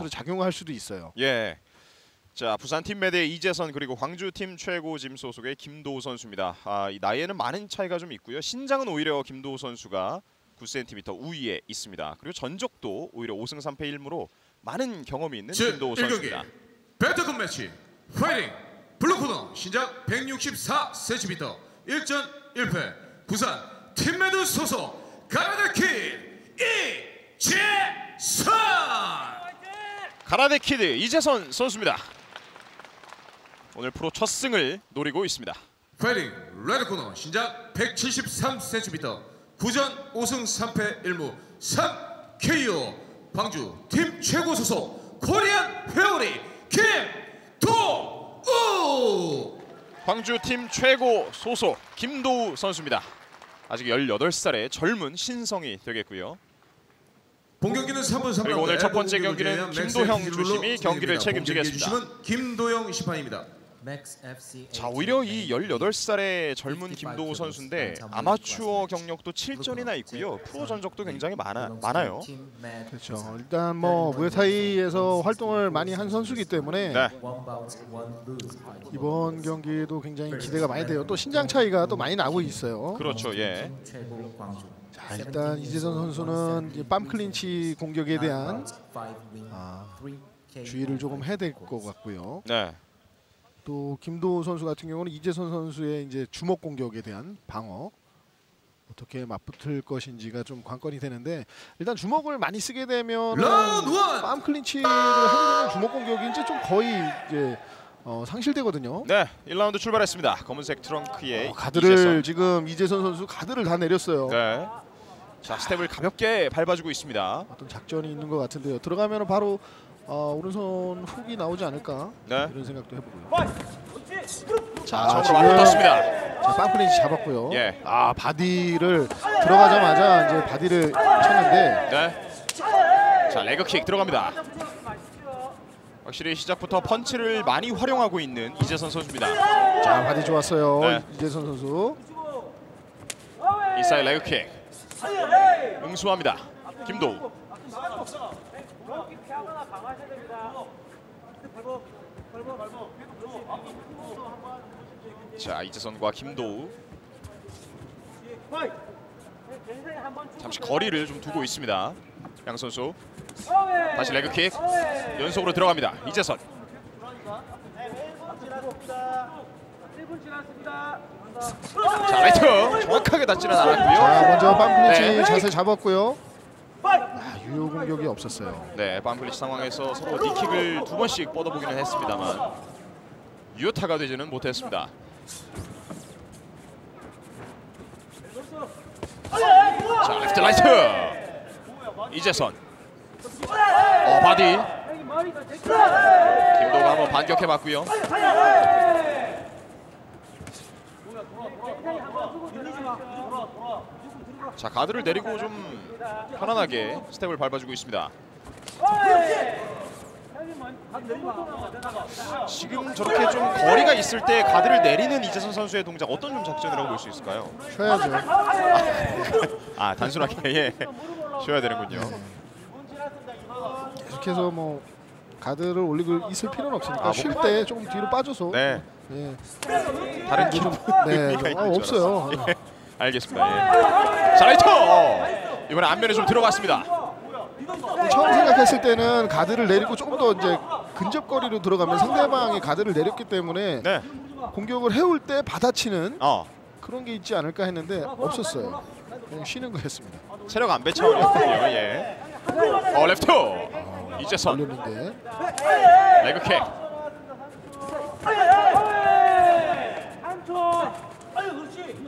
보너스로 작용할 수도 있어요. 예. 자 부산 팀 매대 이재선 그리고 광주 팀 최고 짐 소속의 김도우 선수입니다. 아이 나이에는 많은 차이가 좀 있고요. 신장은 오히려 김도우 선수가 9cm 우위에 있습니다. 그리고 전적도 오히려 5승 3패 1무로 많은 경험이 있는 김도우 선수입니다. 배트급 매치 파이팅 블루코너 신장 164cm 1전 1패 부산 팀메드 소속 가라데키 이재선 가라데 키드 이재선 선수입니다. 오늘 프로 첫 승을 노리고 있습니다. 파이팅 레드 코너 신장 173cm 9전 5승 3패 1무 3KO 광주 팀 최고 소속 코리안 회오리 김도우 광주 팀 최고 소속 김도우 선수입니다. 아직 18살의 젊은 신성이 되겠고요. 본 경기는 3분 3라운드 그리고 오늘 첫 번째 경기는 김도형 주심이 경기를 책임지겠습니다. 김도형 심판입니다. 자 오히려 이 18살의 젊은 김도우 선수인데 아마추어 경력도 7전이나 있고요. 프로 전적도 굉장히 많아, 많아요. 그렇죠. 일단 뭐 무에타이에서 활동을 많이 한 선수기 때문에 네. 이번 경기도 굉장히 기대가 많이 돼요. 또 신장 차이가 또 많이 나고 있어요. 그렇죠. 예. 자, 일단 이재선 선수는 이제 빰 클린치 공격에 대한 아, 주의를 조금 해야 될 것 같고요. 네. 또 김도우 선수 같은 경우는 이재선 선수의 이제 주먹 공격에 대한 방어 어떻게 맞붙을 것인지가 좀 관건이 되는데 일단 주먹을 많이 쓰게 되면! 빰 클린치를 하게 되면 주먹 공격이 이제 좀 거의 이제 어, 상실되거든요. 네. 1라운드 출발했습니다. 검은색 트렁크에 어, 가드를 이재선. 지금 이재선 선수 가드를 다 내렸어요. 네. 자 스텝을 가볍게 밟아주고 있습니다. 어떤 작전이 있는 것 같은데요. 들어가면 바로 어, 오른손 훅이 나오지 않을까 네. 이런 생각도 해보고요. 자 아, 처음으로 맞붙었습니다. 자, 빰플린치 잡았고요. 예. 아 바디를 들어가자마자 이제 바디를 쳤는데 네. 자 레그킥 들어갑니다. 확실히 시작부터 펀치를 많이 활용하고 있는 이재선 선수입니다. 자 바디 좋았어요. 네. 이재선 선수. 이사이 레그킥 응수합니다. 김도우. 자 이재선과 김도우. 잠시 거리를 좀 두고 있습니다. 양 선수. 다시 레그킥. 연속으로 들어갑니다. 이재선. 자 라이트! 정확하게 닿지는 자 않았고요. 먼저 빰플린치 네. 자세 잡았고요. 아, 유효 공격이 없었어요. 네, 밤플리치 상황에서 서로 니킥을 두 번씩 뻗어보기는 했습니다만 유효타가 되지는 못했습니다. 자, 레프트 라이트 이재선 어 바디 김도가 한번 반격해 봤고요. 자 가드를 내리고 좀 편안하게 스텝을 밟아주고 있습니다. 지금 저렇게 좀 거리가 있을 때 가드를 내리는 이재선 선수의 동작 어떤 좀 작전이라고 볼 수 있을까요? 쉬어야죠. 아 단순하게 예 쉬어야 되는군요. 계속해서 뭐 가드를 올리고 있을 필요는 없으니까 아, 쉴 뭐- 때 조금 뒤로 빠져서 네 예. 다른 기록 네, 아, 없어요. 예, 알겠습니다. 예. 자 라이터 어, 이번에 앞면에 좀 들어갔습니다. 처음 생각했을 때는 가드를 내리고 조금 더 이제 근접거리로 들어가면 상대방이 가드를 내렸기 때문에 네, 공격을 해올 때 받아치는 어 그런 게 있지 않을까 했는데 없었어요. 그냥 쉬는 거였습니다. 체력 안배 차원이었군요. 예. 어 레프트 이재선 올렸는데 레그킥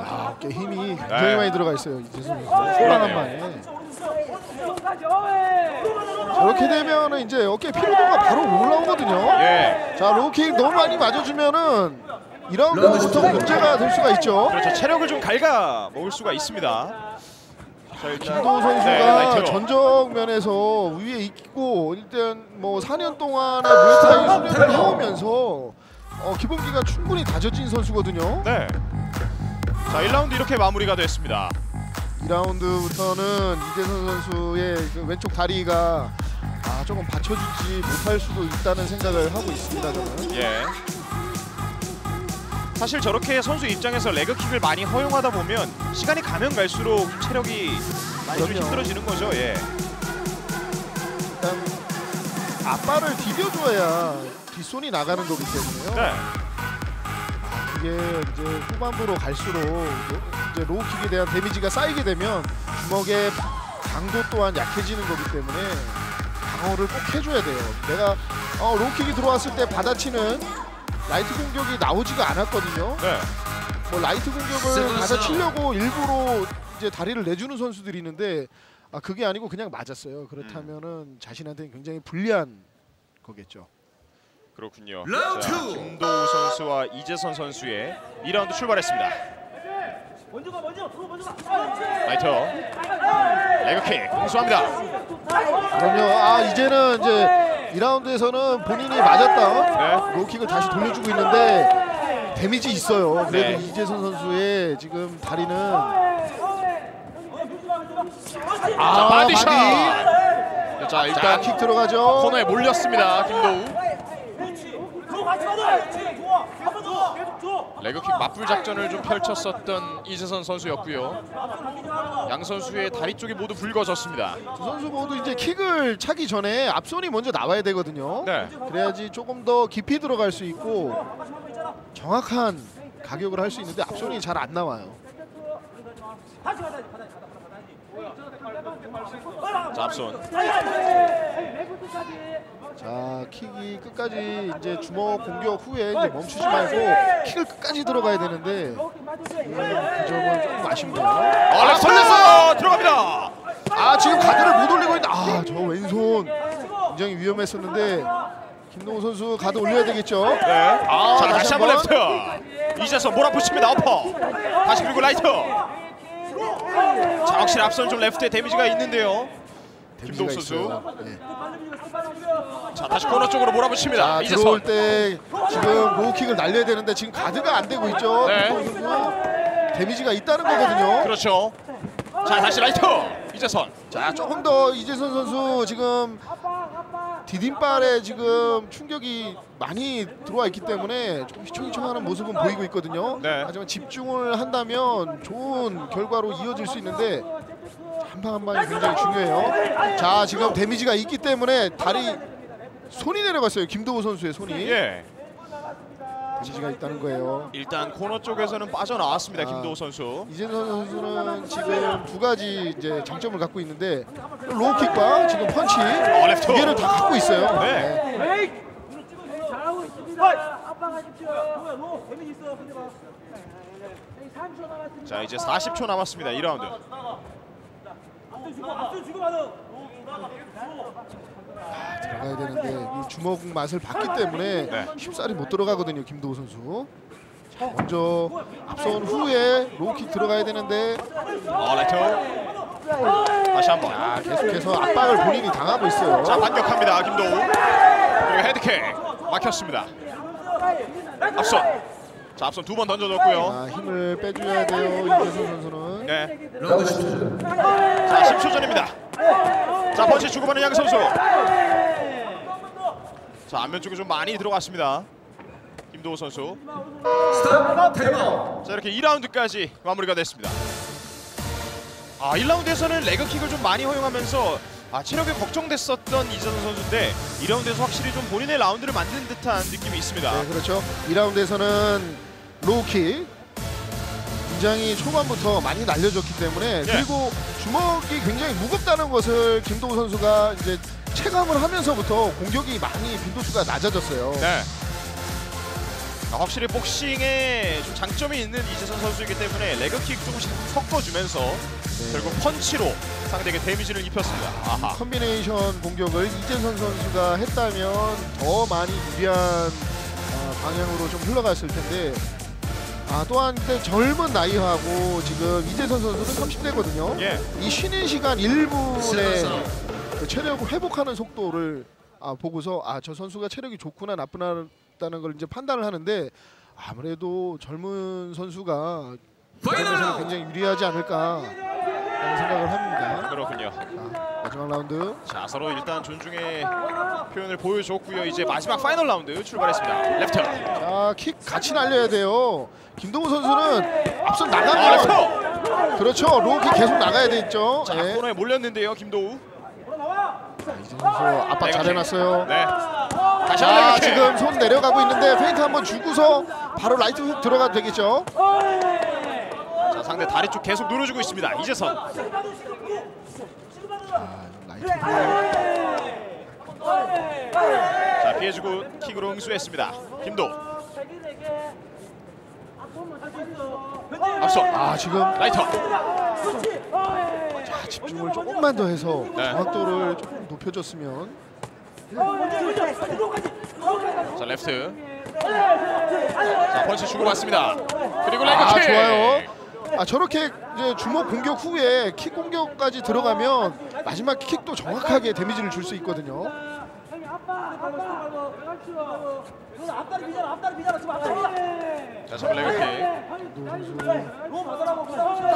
아, 어깨 힘이 굉장히 네. 많이 들어가 있어요. 선수. 소란한 방에. 저렇게 되면은 이제 어깨 피로도가 바로 올라오거든요. 예. 자 로킥 너무 많이 맞아주면은 2라운드부터 문제가 될 수가 있죠. 그렇죠. 체력을 좀 갉아 먹을 수가 있습니다. 김도우 선수가 네. 전적 면에서 위에 있고 일단 뭐 4년 동안의 무에타이 수련을 해오면서 어, 기본기가 충분히 다져진 선수거든요. 네. 자, 1라운드 이렇게 마무리가 됐습니다. 2라운드부터는 이재선 선수의 그 왼쪽 다리가 아 조금 받쳐주지 못할 수도 있다는 생각을 하고 있습니다 저는. 예. 사실 저렇게 선수 입장에서 레그킥을 많이 허용하다 보면 시간이 가면 갈수록 체력이 많이 좀 그럼요. 힘들어지는 거죠. 예. 일단 앞발을 디뎌줘야 뒷손이 나가는 거기 때문에요. 네. 이게 이제 후반부로 갈수록 로- 이제 로우킥에 대한 데미지가 쌓이게 되면 주먹의 강도 또한 약해지는 거기 때문에 방어를 꼭 해줘야 돼요. 내가 어, 로우킥이 들어왔을 때 받아치는 라이트 공격이 나오지가 않았거든요. 네. 뭐 라이트 공격을 받아치려고 일부러 이제 다리를 내주는 선수들이 있는데 아 그게 아니고 그냥 맞았어요. 그렇다면은 자신한테는 굉장히 불리한 거겠죠. 그렇군요. 자, 투! 김도우 선수와 이재선 선수의 2라운드 출발했습니다. 먼저 가 먼저 들어 먼저 가 라이터 레그킥 공수합니다. 그럼요. 아 이제는 이제 2라운드에서는 본인이 맞았다 네. 로우킥을 다시 돌려주고 있는데 데미지 있어요. 그래도 네. 이재선 선수의 지금 다리는 자, 아 바디샷. 바디. 자, 일단 일단 킥 들어가죠. 코너에 몰렸습니다. 김도우. 줘 같이 가자 그렇지 좋아 한번 더 계속 줘 레그킥 맞불 작전을 좀 펼쳤었던 이재선 선수였고요. 양 선수의 다리 쪽이 모두 붉어졌습니다. 두 선수 모두 이제 킥을 차기 전에 앞손이 먼저 나와야 되거든요. 네. 그래야지 조금 더 깊이 들어갈 수 있고 정확한 가격을 할 수 있는데 앞손이 잘 안 나와요. 자, 앞손. 자 킥이 끝까지 이제 주먹 공격 후에 이제 멈추지 말고 킥을 끝까지 들어가야 되는데 그 점은 조금 아쉽네요. 아, 렉 설레서 들어갑니다. 아 지금 가드를 못 올리고 있다. 아저 왼손 굉장히 위험했었는데 김동호 선수 가드 올려야 되겠죠. 네. 아, 자, 다시 한번 레프트. 이재선 몰아붙입니다. 어퍼. 다시 그리고 라이터. 자, 확실히 앞선 좀 레프트에 데미지가 있는데요. 데미지가 선수. 네. 자, 다시 코너 쪽으로 몰아붙입니다. 자 이재선. 들어올 때 지금 로우킥을 날려야 되는데 지금 가드가 안 되고 있죠. 네. 데미지가 있다는 거거든요. 그렇죠. 자, 다시 라이터. 이재선. 자 조금 더 이재선 선수 지금 디딤발에 지금 충격이 많이 들어와 있기 때문에 좀 휘청휘청하는 모습은 보이고 있거든요. 네. 하지만 집중을 한다면 좋은 결과로 이어질 수 있는데 한 방 한 방이 굉장히 중요해요. 자 지금 데미지가 있기 때문에 다리 손이 내려갔어요. 김도우 선수의 손이 예. 데미지가 있다는 거예요. 일단 코너 쪽에서는 빠져나왔습니다. 아. 김도우 선수. 이재선 선수는 지금 두 가지 이제 장점을 갖고 있는데 로우킥과 지금 펀치 어. 두 개를 다 갖고 있어요. 네. 네. 잘하고 있습니다 아빠 가십시오 뭐야 너 데미지 있어 근데 봐 3초 남았습니다 자, 이제 40초 남았습니다. 2라운드. 가는 들어가야 되는데 이 주먹 맛을 봤기 때문에 네. 쉽사리 못 들어가거든요 김도우 선수. 자, 먼저 앞선 후에 로우킥 들어가야 되는데 어, 라이터. 다시 한 번. 아, 계속해서 압박을 본인이 당하고 있어요. 자, 반격합니다. 김도우. 그리고 헤드킥. 막혔습니다. 앞선. 자, 앞선 두 번 던져줬고요. 아, 힘을 빼줘야 돼요 이재선 선수는. 네. 라운드 10초 자, 10초 전입니다. 자, 펀치 주고받는 양 선수. 자, 안면 쪽에 좀 많이 들어갔습니다. 김도우 선수. 스탑 타임아웃 자, 이렇게 2라운드까지 마무리가 됐습니다. 아, 1라운드에서는 레그킥을 좀 많이 허용하면서 아, 체력이 걱정됐었던 이재선 선수인데 2라운드에서 확실히 좀 본인의 라운드를 만든 듯한 느낌이 있습니다. 네, 그렇죠. 2라운드에서는 로우킥 굉장히 초반부터 많이 날려줬기 때문에 그리고 주먹이 굉장히 무겁다는 것을 김도우 선수가 이제 체감을 하면서부터 공격이 많이 빈도수가 낮아졌어요. 네. 아, 확실히 복싱에 좀 장점이 있는 이재선 선수이기 때문에 레그킥 조금씩 섞어주면서 결국 펀치로 상대에게 데미지를 입혔습니다. 아하. 컨비네이션 공격을 이재선 선수가 했다면 더 많이 유리한 어, 방향으로 좀 흘러갔을 텐데 아, 또한 근데 젊은 나이하고 지금 이재선 선수는 30대거든요. 예. 이 쉬는 시간 1분에 그 체력 회복하는 속도를 아, 보고서 아 저 선수가 체력이 좋구나 나쁘다는 걸 이제 판단을 하는데 아무래도 젊은 선수가 굉장히 유리하지 않을까 라는 생각을 합니다. 그렇군요. 아, 마지막 라운드. 자 서로 일단 존중의 표현을 보여줬고요. 이제 마지막 파이널 라운드 출발했습니다. 레프트. 자, 킥 같이 날려야 돼요. 김동우 선수는 앞서 아 나가면 레프트. 그렇죠. 로우킥 계속 나가야 되죠. 자 예. 코너에 몰렸는데요. 김도우. 이제 선수 압박 잘해놨어요. 네. 다시 자, 한번 지금 손 내려가고 있는데 페인트 한번 주고서 바로 라이트 훅 들어가도 되겠죠. 자 상대 다리 쪽 계속 누르주고 있습니다. 이재선. 자 피해주고 킥으로 응수했습니다. 김도 앞서 아, 지금 라이터. 집중을 조금만 더 해서 네. 정확도를 조금 높여줬으면 자 레프트. 자 펀치 주고 받습니다. 그리고 레그 아 킥. 좋아요. 아 저렇게 이제 주먹 공격 후에 킥 공격까지 들어가면 마지막 킥도 정확하게 데미지를 줄 수 있거든요. 자 레그 킥.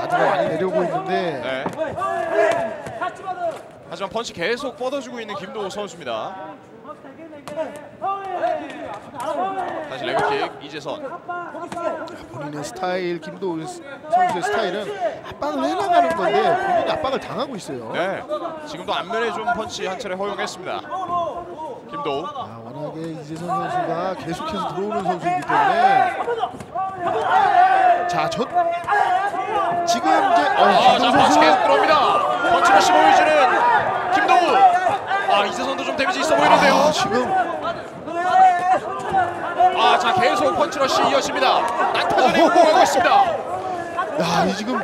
가드가 많이 내려오고 있는데 네. 하지만 펀치 계속 뻗어주고 있는 김도호 선수입니다. 다시 레그킥 이재선. 본인의 스타일 김도우 선수의 스타일은 압박을 해나가는 건데 본인이 압박을 당하고 있어요. 네. 지금도 앞면에 좀 펀치 한 차례 허용했습니다. 김도우. 아, 워낙에 이재선 선수가 계속해서 들어오는 선수이기 때문에 자, 저 지금 이제 어, 아, 자 선수 계속 들어옵니다. 펀치러시 보여주는 김도우. 아 이재선도 좀 데미지 있어 보이는데요. 아, 지금 아자 계속 펀치러시 이어집니다. 난타전에 공격하고 있습니다. 야, 이 지금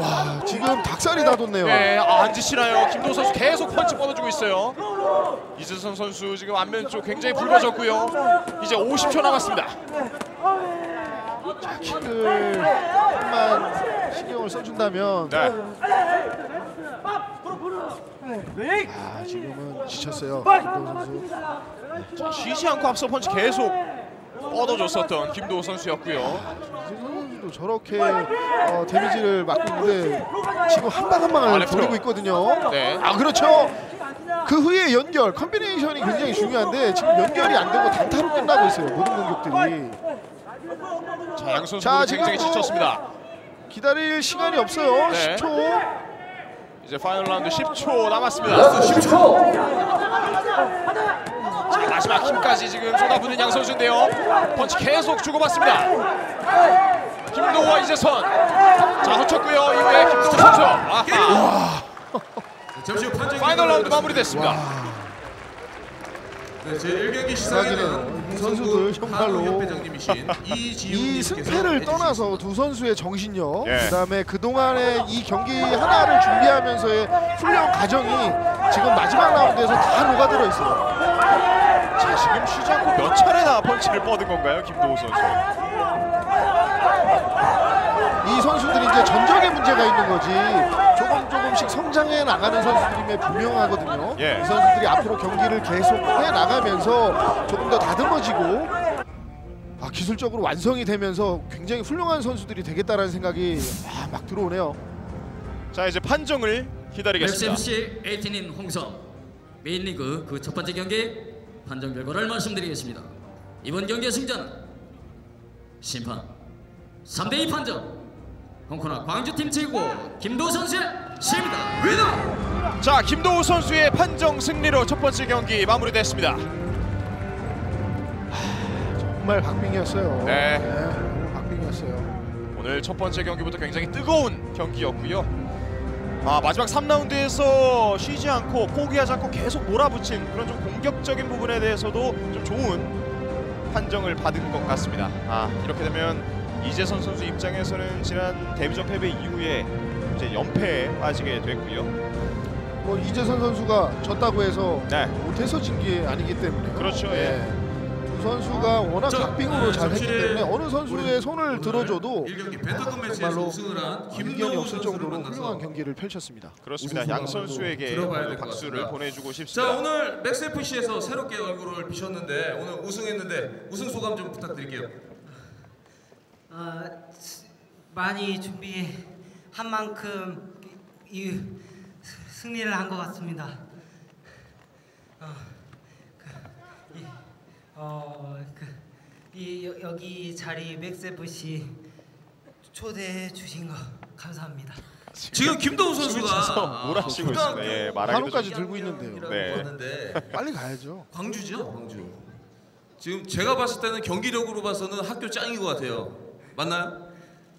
와, 지금 닭살이 다 돋네요. 네, 아, 앉으시나요? 김도우 선수 계속 펀치 뻗어주고 있어요. 이재선 선수 지금 앞면 쪽 굉장히 붉어졌고요. 이제 50초 남았습니다. 자, 킥을 조금만 신경을 써준다면 네. 아, 지금은 지쳤어요. 김도우 선수. 자, 쉬지 않고 앞서 펀치 계속 뻗어줬었던 김도우 선수였고요. 이재선 선수도 저렇게 어, 데미지를 맞고 있는데 지금 한 방한 아, 방을 레프트로. 노리고 있거든요. 네. 아 그렇죠. 그 후에 연결, 컨비네이션이 굉장히 중요한데 지금 연결이 안 되고 단타로 끝나고 있어요. 모든 공격들이 자, 양 선수 자, 굉장히 지쳤습니다. 기다릴 시간이 없어요. 네. 10초. 이제 파이널 라운드 10초 남았습니다. 라스트 10초. 자, 마지막 힘까지 지금 쏟아붓는 양 선수인데요. 펀치 계속 주고받습니다. 김도우와 이재선. 자, 놓쳤고요. 이후에 김도우 선수. 아하. 잠시 후 판정이 파이널 라운드 마무리됐습니다. 네, 제 1경기 대박이네요. 시상에는 이 선수들 정말로 이 승패를 떠나서 두 선수의 정신력, 예. 그다음에 그 동안의 이 경기 하나를 준비하면서의 훈련 과정이 지금 마지막 라운드에서 다 녹아들어 있어요. 자, 지금 쉬지 않고 몇 차례나 펀치를 뻗은 건가요, 김도우 선수? 이 선수들이 이제 전적에 문제가 있는 거지 조금 조금씩 성장해 나가는 선수들임에 분명하거든요. 예. 이 선수들이 앞으로 경기를 계속 해 나가면서 조금 더 다듬어지고 아, 기술적으로 완성이 되면서 굉장히 훌륭한 선수들이 되겠다라는 생각이 아, 막 들어오네요. 자, 이제 판정을 기다리겠습니다. FC 에이틴인 홍성 메인리그 그 첫 번째 경기 판정 결과를 말씀드리겠습니다. 이번 경기의 승자는 심판 3대2 판정 홍코나 광주팀 최고 김도우 선수의 승입니다. 위너! 자, 김도우 선수의 판정 승리로 첫 번째 경기 마무리됐습니다. 정말 박빙이었어요. 네. 박빙이었어요. 오늘 첫 번째 경기부터 굉장히 뜨거운 경기였고요. 아, 마지막 3라운드에서 쉬지 않고 포기하지 않고 계속 몰아붙인 그런 좀 공격적인 부분에 대해서도 좀 좋은 판정을 받은 것 같습니다. 아, 이렇게 되면 이재선 선수 입장에서는 지난 데뷔전 패배 이후에 이제 연패에 빠지게 됐고요. 뭐 이재선 선수가 졌다고 해서 네. 못해서 진 게 아니기 때문에 그렇죠, 두 선수가 워낙 자, 박빙으로 아, 잘 했기 잠시 때문에 어느 선수의 손을 들어줘도 1경기 벤터급 매치에서 정말로 우승을 한 이견이 없을 정도로 훌륭한 경기를 펼쳤습니다. 그렇습니다. 양 선수에게 박수를. 보내주고 자 싶습니다. 오늘 맥스 FC에서 새롭게 얼굴을 비셨는데 오늘 우승했는데 우승 소감 좀 부탁드릴게요. 어, 많이 준비한 만큼 이 승리를 한 것 같습니다. 어, 그, 이, 어, 그, 이 여, 여기 자리 맥세프씨 초대해 주신 거 감사합니다. 지금 춤을 선수가 춰서 아, 있습니다. 예, 한우까지 좀- 들고 있는데요. 네. 빨리 가야죠. 광주죠, 광주. 지금 제가 봤을 때는 경기력으로 봐서는 학교 짱인 것 같아요. 맞나요?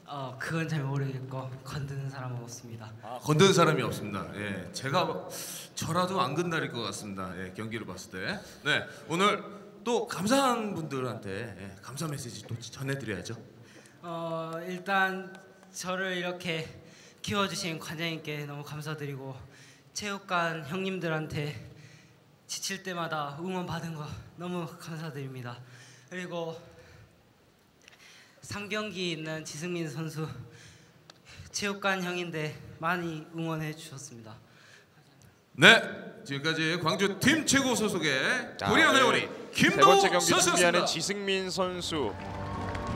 어, 그건 잘 모르겠고 건드는 사람은 없습니다. 건드는 사람이 없습니다. 예, 제가 저라도 안 건드릴 것 같습니다. 예, 경기를 봤을 때. 네, 오늘 또 감사한 분들한테 예, 감사 메시지 또 전해드려야죠. 어, 일단 저를 이렇게 키워주신 관장님께 너무 감사드리고 체육관 형님들한테 지칠 때마다 응원 받은 거 너무 감사드립니다. 그리고 상경기 있는 지승민 선수 체육관 형인데 많이 응원해 주셨습니다. 네, 지금까지 광주 팀 최고 소속의. 회오리 세 김도우 번째 경기 선수였습니다. 준비하는 지승민 선수.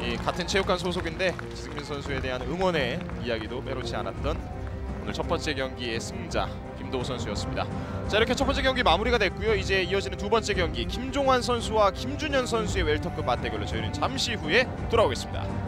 이 같은 체육관 소속인데 지승민 선수에 대한 응원의 이야기도 빼놓지 않았던 오늘 첫 번째 경기의 승자 김도우 선수였습니다. 자 이렇게 첫 번째 경기 마무리가 됐고요. 이제 이어지는 두 번째 경기 김종환 선수와 김준현 선수의 웰터급 맞대결로 저희는 잠시 후에 돌아오겠습니다.